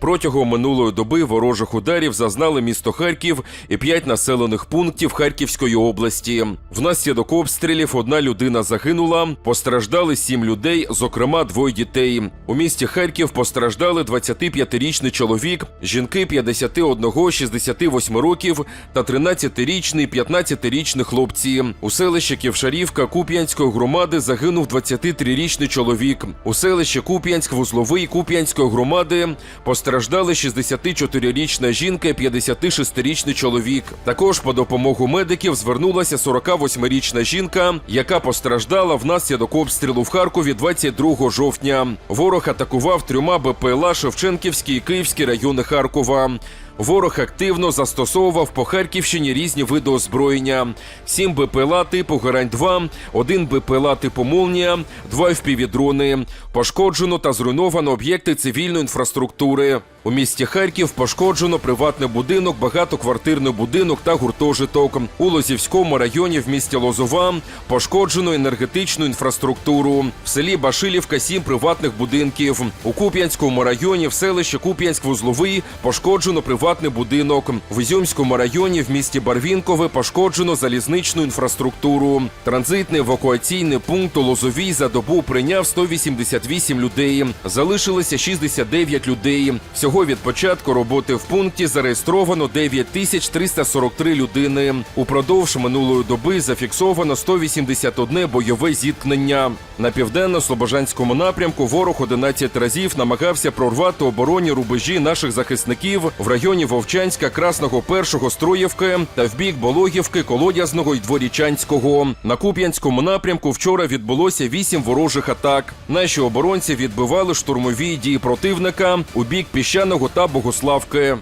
Протягом минулої доби ворожих ударів зазнали місто Харків і п'ять населених пунктів Харківської області. Внаслідок обстрілів одна людина загинула, постраждали сім людей, зокрема двоє дітей. У місті Харків постраждали 25-річний чоловік, жінки 51, 68 років та 13-річний, 15-річний хлопці. У селищі Ківшарівка Куп'янської громади загинув 23-річний чоловік. У селищі Куп'янськ Вузловий Куп'янської громади постраждали 64-річна жінка і 56-річний чоловік. Також по допомогу медиків звернулася 48-річна жінка, яка постраждала внаслідок обстрілу в Харкові 22 жовтня. Ворог атакував трьома БПЛА Шевченківський і Київський райони Харкова. Ворог активно застосовував по Харківщині різні види озброєння: сім БПЛА типу Герань-2, один БПЛА типу Молнія, два впівдрони. Пошкоджено та зруйновано об'єкти цивільної інфраструктури. У місті Харків пошкоджено приватний будинок, багатоквартирний будинок та гуртожиток. У Лозівському районі в місті Лозова пошкоджено енергетичну інфраструктуру. В селі Башилівка сім приватних будинків. У Куп'янському районі в селищі Куп'янськ-Вузловий пошкоджено приватний будинок. В Ізюмському районі в місті Барвінкове пошкоджено залізничну інфраструктуру. Транзитний евакуаційний пункт у Лозовій за добу прийняв 188 людей. Залишилося 69 людей. Всього від початку роботи в пункті зареєстровано 9343 людини. Упродовж минулої доби зафіксовано 181 бойове зіткнення. На південно-слобожанському напрямку ворог 11 разів намагався прорвати оборонні рубежі наших захисників в районі Вовчанська, Красного Першого, Строївки та в бік Болохівки, Колодязного і Дворічанського. На Куп'янському напрямку вчора відбулося вісім ворожих атак. Наші оборонці відбивали штурмові дії противника у бік Піщаного та Богославки.